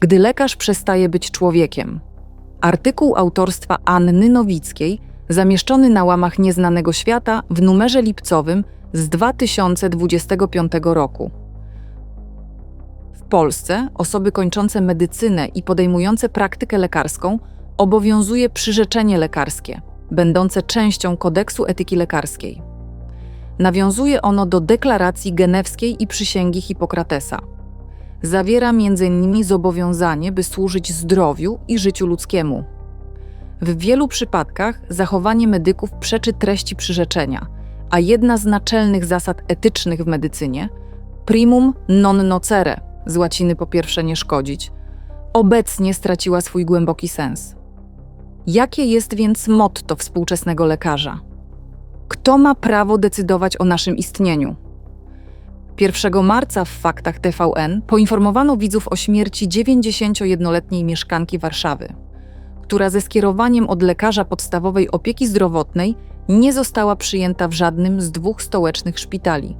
Gdy lekarz przestaje być człowiekiem. Artykuł autorstwa Anny Nowickiej, zamieszczony na łamach Nieznanego Świata w numerze lipcowym z 2025 roku. W Polsce osoby kończące medycynę i podejmujące praktykę lekarską obowiązuje przyrzeczenie lekarskie, będące częścią kodeksu etyki lekarskiej. Nawiązuje ono do deklaracji genewskiej i przysięgi Hipokratesa. Zawiera m.in. zobowiązanie, by służyć zdrowiu i życiu ludzkiemu. W wielu przypadkach zachowanie medyków przeczy treści przyrzeczenia, a jedna z naczelnych zasad etycznych w medycynie primum non nocere, z łaciny po pierwsze nie szkodzić, obecnie straciła swój głęboki sens. Jakie jest więc motto współczesnego lekarza? Kto ma prawo decydować o naszym istnieniu? 1 marca w faktach TVN poinformowano widzów o śmierci 91-letniej mieszkanki Warszawy, która ze skierowaniem od lekarza podstawowej opieki zdrowotnej nie została przyjęta w żadnym z dwóch stołecznych szpitali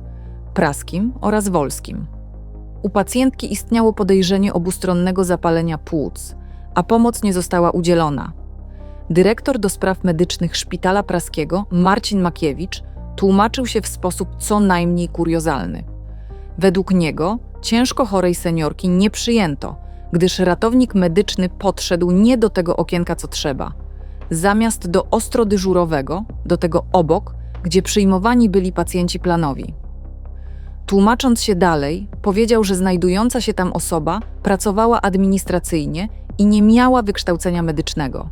praskim oraz wolskim. U pacjentki istniało podejrzenie obustronnego zapalenia płuc, a pomoc nie została udzielona. Dyrektor do spraw medycznych Szpitala Praskiego, Marcin Makiewicz, tłumaczył się w sposób co najmniej kuriozalny. Według niego ciężko chorej seniorki nie przyjęto, gdyż ratownik medyczny podszedł nie do tego okienka co trzeba. Zamiast do ostrodyżurowego, do tego obok, gdzie przyjmowani byli pacjenci planowi. Tłumacząc się dalej, powiedział, że znajdująca się tam osoba pracowała administracyjnie i nie miała wykształcenia medycznego.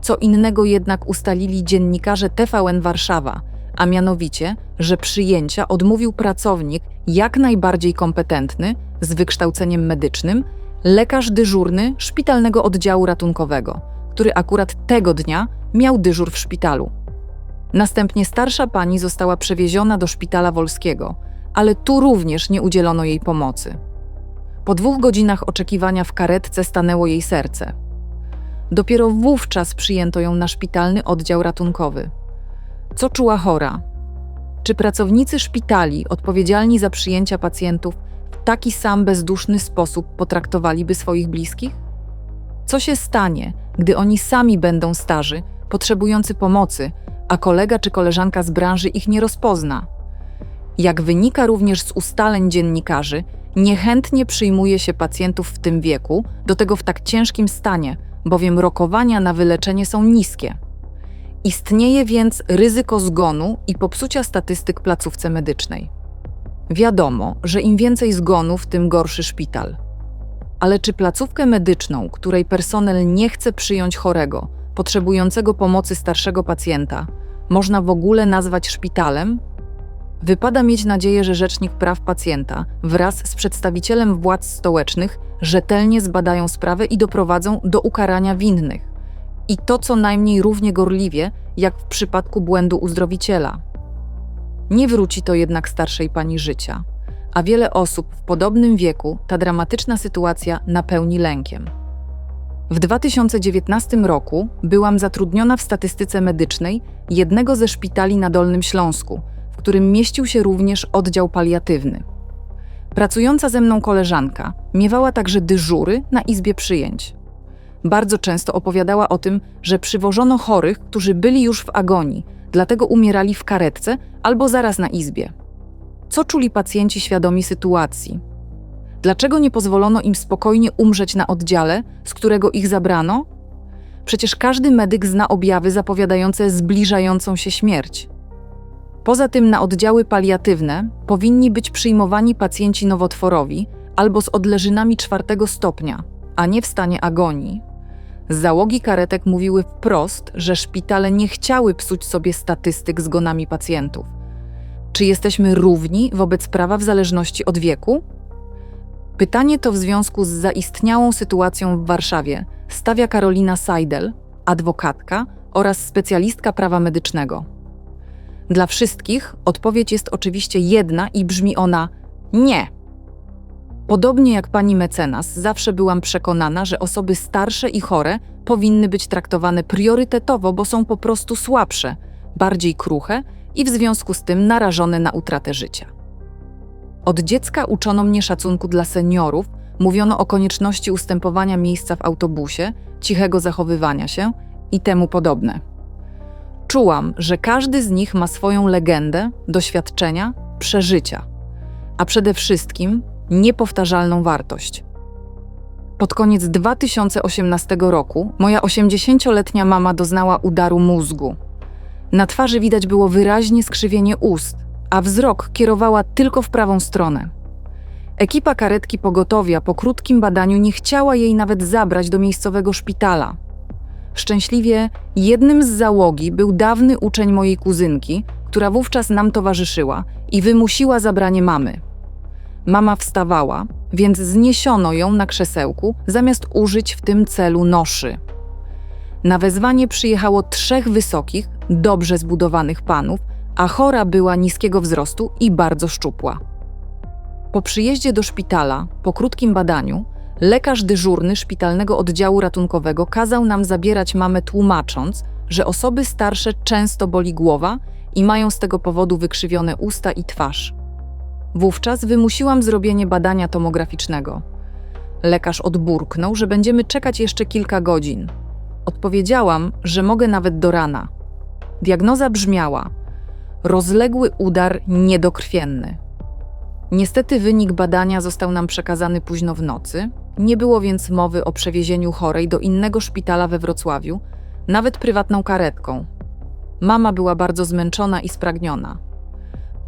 Co innego jednak ustalili dziennikarze TVN Warszawa, a mianowicie, że przyjęcia odmówił pracownik jak najbardziej kompetentny, z wykształceniem medycznym, lekarz dyżurny szpitalnego oddziału ratunkowego, który akurat tego dnia miał dyżur w szpitalu. Następnie starsza pani została przewieziona do szpitala wolskiego, ale tu również nie udzielono jej pomocy. Po dwóch godzinach oczekiwania w karetce stanęło jej serce. Dopiero wówczas przyjęto ją na szpitalny oddział ratunkowy. Co czuła chora? Czy pracownicy szpitali odpowiedzialni za przyjęcia pacjentów w taki sam bezduszny sposób potraktowaliby swoich bliskich? Co się stanie, gdy oni sami będą starzy, potrzebujący pomocy, a kolega czy koleżanka z branży ich nie rozpozna? Jak wynika również z ustaleń dziennikarzy, niechętnie przyjmuje się pacjentów w tym wieku, do tego w tak ciężkim stanie, bowiem rokowania na wyleczenie są niskie. Istnieje więc ryzyko zgonu i popsucia statystyk placówce medycznej. Wiadomo, że im więcej zgonów, tym gorszy szpital. Ale czy placówkę medyczną, której personel nie chce przyjąć chorego, potrzebującego pomocy starszego pacjenta, można w ogóle nazwać szpitalem? Wypada mieć nadzieję, że Rzecznik Praw Pacjenta wraz z przedstawicielem władz stołecznych rzetelnie zbadają sprawę i doprowadzą do ukarania winnych. I to co najmniej równie gorliwie, jak w przypadku błędu uzdrowiciela. Nie wróci to jednak starszej pani życia, a wiele osób w podobnym wieku ta dramatyczna sytuacja napełni lękiem. W 2019 roku byłam zatrudniona w statystyce medycznej jednego ze szpitali na Dolnym Śląsku, w którym mieścił się również oddział paliatywny. Pracująca ze mną koleżanka miewała także dyżury na izbie przyjęć. Bardzo często opowiadała o tym, że przywożono chorych, którzy byli już w agonii, dlatego umierali w karetce albo zaraz na izbie. Co czuli pacjenci świadomi sytuacji? Dlaczego nie pozwolono im spokojnie umrzeć na oddziale, z którego ich zabrano? Przecież każdy medyk zna objawy zapowiadające zbliżającą się śmierć. Poza tym na oddziały paliatywne powinni być przyjmowani pacjenci nowotworowi albo z odleżynami czwartego stopnia, a nie w stanie agonii. Załogi karetek mówiły wprost, że szpitale nie chciały psuć sobie statystyk zgonami pacjentów. Czy jesteśmy równi wobec prawa w zależności od wieku? Pytanie to w związku z zaistniałą sytuacją w Warszawie stawia Karolina Seidel, adwokatka oraz specjalistka prawa medycznego. Dla wszystkich odpowiedź jest oczywiście jedna i brzmi ona nie. Podobnie jak pani mecenas, zawsze byłam przekonana, że osoby starsze i chore powinny być traktowane priorytetowo, bo są po prostu słabsze, bardziej kruche i w związku z tym narażone na utratę życia. Od dziecka uczono mnie szacunku dla seniorów, mówiono o konieczności ustępowania miejsca w autobusie, cichego zachowywania się i temu podobne. Czułam, że każdy z nich ma swoją legendę, doświadczenia, przeżycia, a przede wszystkim niepowtarzalną wartość. Pod koniec 2018 roku moja 80-letnia mama doznała udaru mózgu. Na twarzy widać było wyraźnie skrzywienie ust, a wzrok kierowała tylko w prawą stronę. Ekipa karetki pogotowia po krótkim badaniu nie chciała jej nawet zabrać do miejscowego szpitala. Szczęśliwie jednym z załogi był dawny uczeń mojej kuzynki, która wówczas nam towarzyszyła i wymusiła zabranie mamy. Mama wstawała, więc zniesiono ją na krzesełku, zamiast użyć w tym celu noszy. Na wezwanie przyjechało trzech wysokich, dobrze zbudowanych panów, a chora była niskiego wzrostu i bardzo szczupła. Po przyjeździe do szpitala, po krótkim badaniu, lekarz dyżurny szpitalnego oddziału ratunkowego kazał nam zabierać mamę, tłumacząc, że osoby starsze często boli głowa i mają z tego powodu wykrzywione usta i twarz. Wówczas wymusiłam zrobienie badania tomograficznego. Lekarz odburknął, że będziemy czekać jeszcze kilka godzin. Odpowiedziałam, że mogę nawet do rana. Diagnoza brzmiała: rozległy udar niedokrwienny. Niestety wynik badania został nam przekazany późno w nocy, nie było więc mowy o przewiezieniu chorej do innego szpitala we Wrocławiu, nawet prywatną karetką. Mama była bardzo zmęczona i spragniona.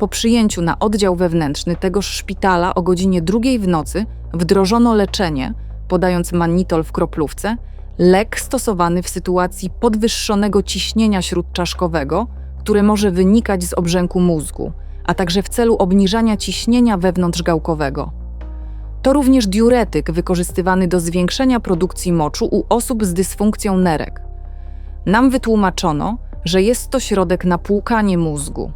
Po przyjęciu na oddział wewnętrzny tegoż szpitala o godzinie drugiej w nocy wdrożono leczenie, podając mannitol w kroplówce, lek stosowany w sytuacji podwyższonego ciśnienia śródczaszkowego, które może wynikać z obrzęku mózgu, a także w celu obniżania ciśnienia wewnątrzgałkowego. To również diuretyk wykorzystywany do zwiększenia produkcji moczu u osób z dysfunkcją nerek. Nam wytłumaczono, że jest to środek na płukanie mózgu.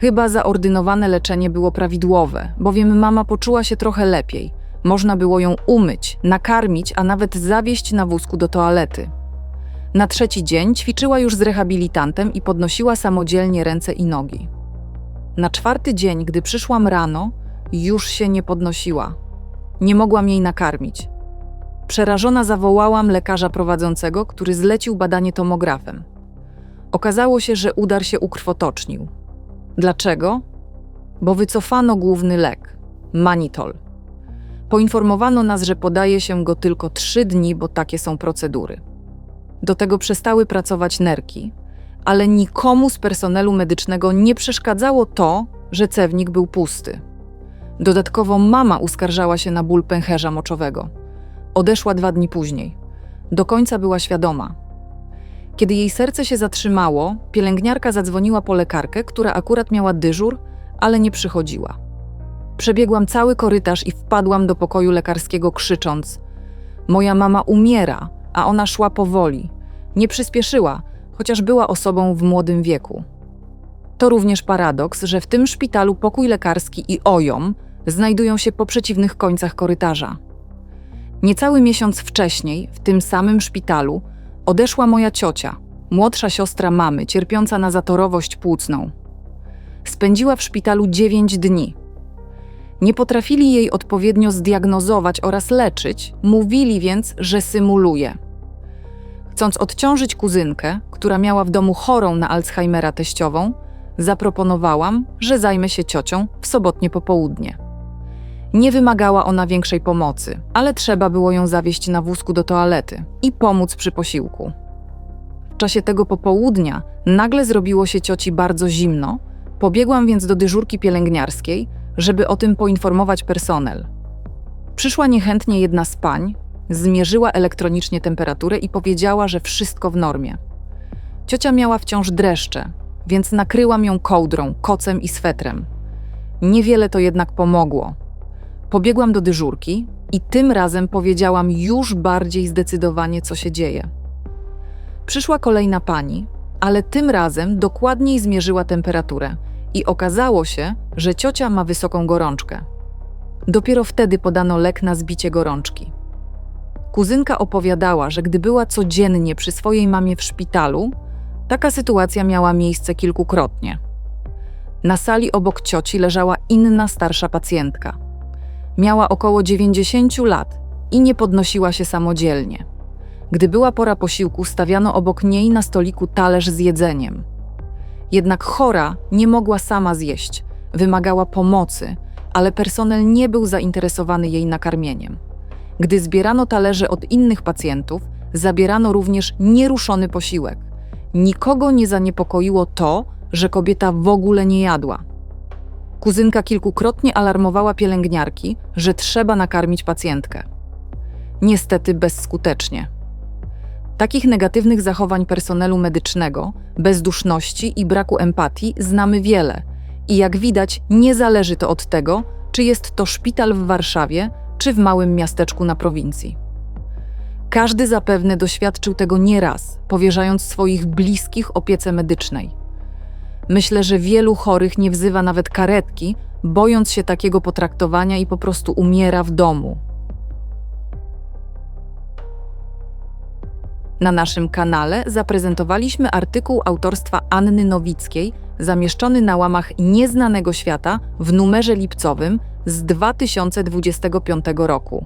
Chyba zaordynowane leczenie było prawidłowe, bowiem mama poczuła się trochę lepiej. Można było ją umyć, nakarmić, a nawet zawieźć na wózku do toalety. Na trzeci dzień ćwiczyła już z rehabilitantem i podnosiła samodzielnie ręce i nogi. Na czwarty dzień, gdy przyszłam rano, już się nie podnosiła. Nie mogłam jej nakarmić. Przerażona zawołałam lekarza prowadzącego, który zlecił badanie tomografem. Okazało się, że udar się ukrwotocznił. Dlaczego? Bo wycofano główny lek manitol. Poinformowano nas, że podaje się go tylko trzy dni, bo takie są procedury. Do tego przestały pracować nerki, ale nikomu z personelu medycznego nie przeszkadzało to, że cewnik był pusty. Dodatkowo mama uskarżała się na ból pęcherza moczowego. Odeszła dwa dni później. Do końca była świadoma. Kiedy jej serce się zatrzymało, pielęgniarka zadzwoniła po lekarkę, która akurat miała dyżur, ale nie przychodziła. Przebiegłam cały korytarz i wpadłam do pokoju lekarskiego krzycząc: Moja mama umiera, a ona szła powoli. Nie przyspieszyła, chociaż była osobą w młodym wieku. To również paradoks, że w tym szpitalu pokój lekarski i OJOM znajdują się po przeciwnych końcach korytarza. Niecały miesiąc wcześniej, w tym samym szpitalu, odeszła moja ciocia, młodsza siostra mamy, cierpiąca na zatorowość płucną. Spędziła w szpitalu dziewięć dni. Nie potrafili jej odpowiednio zdiagnozować oraz leczyć, mówili więc, że symuluje. Chcąc odciążyć kuzynkę, która miała w domu chorą na Alzheimera teściową, zaproponowałam, że zajmę się ciocią w sobotnie popołudnie. Nie wymagała ona większej pomocy, ale trzeba było ją zawieźć na wózku do toalety i pomóc przy posiłku. W czasie tego popołudnia nagle zrobiło się cioci bardzo zimno, pobiegłam więc do dyżurki pielęgniarskiej, żeby o tym poinformować personel. Przyszła niechętnie jedna z pań, zmierzyła elektronicznie temperaturę i powiedziała, że wszystko w normie. Ciocia miała wciąż dreszcze, więc nakryłam ją kołdrą, kocem i swetrem. Niewiele to jednak pomogło. Pobiegłam do dyżurki i tym razem powiedziałam już bardziej zdecydowanie, co się dzieje. Przyszła kolejna pani, ale tym razem dokładniej zmierzyła temperaturę i okazało się, że ciocia ma wysoką gorączkę. Dopiero wtedy podano lek na zbicie gorączki. Kuzynka opowiadała, że gdy była codziennie przy swojej mamie w szpitalu, taka sytuacja miała miejsce kilkukrotnie. Na sali obok cioci leżała inna starsza pacjentka. Miała około 90 lat i nie podnosiła się samodzielnie. Gdy była pora posiłku, stawiano obok niej na stoliku talerz z jedzeniem. Jednak chora nie mogła sama zjeść, wymagała pomocy, ale personel nie był zainteresowany jej nakarmieniem. Gdy zbierano talerze od innych pacjentów, zabierano również nieruszony posiłek. Nikogo nie zaniepokoiło to, że kobieta w ogóle nie jadła. Kuzynka kilkukrotnie alarmowała pielęgniarki, że trzeba nakarmić pacjentkę. Niestety bezskutecznie. Takich negatywnych zachowań personelu medycznego, bezduszności i braku empatii znamy wiele. I jak widać, nie zależy to od tego, czy jest to szpital w Warszawie, czy w małym miasteczku na prowincji. Każdy zapewne doświadczył tego nieraz, powierzając swoich bliskich opiece medycznej. Myślę, że wielu chorych nie wzywa nawet karetki, bojąc się takiego potraktowania i po prostu umiera w domu. Na naszym kanale zaprezentowaliśmy artykuł autorstwa Anny Nowickiej, zamieszczony na łamach Nieznanego Świata w numerze lipcowym z 2025 roku.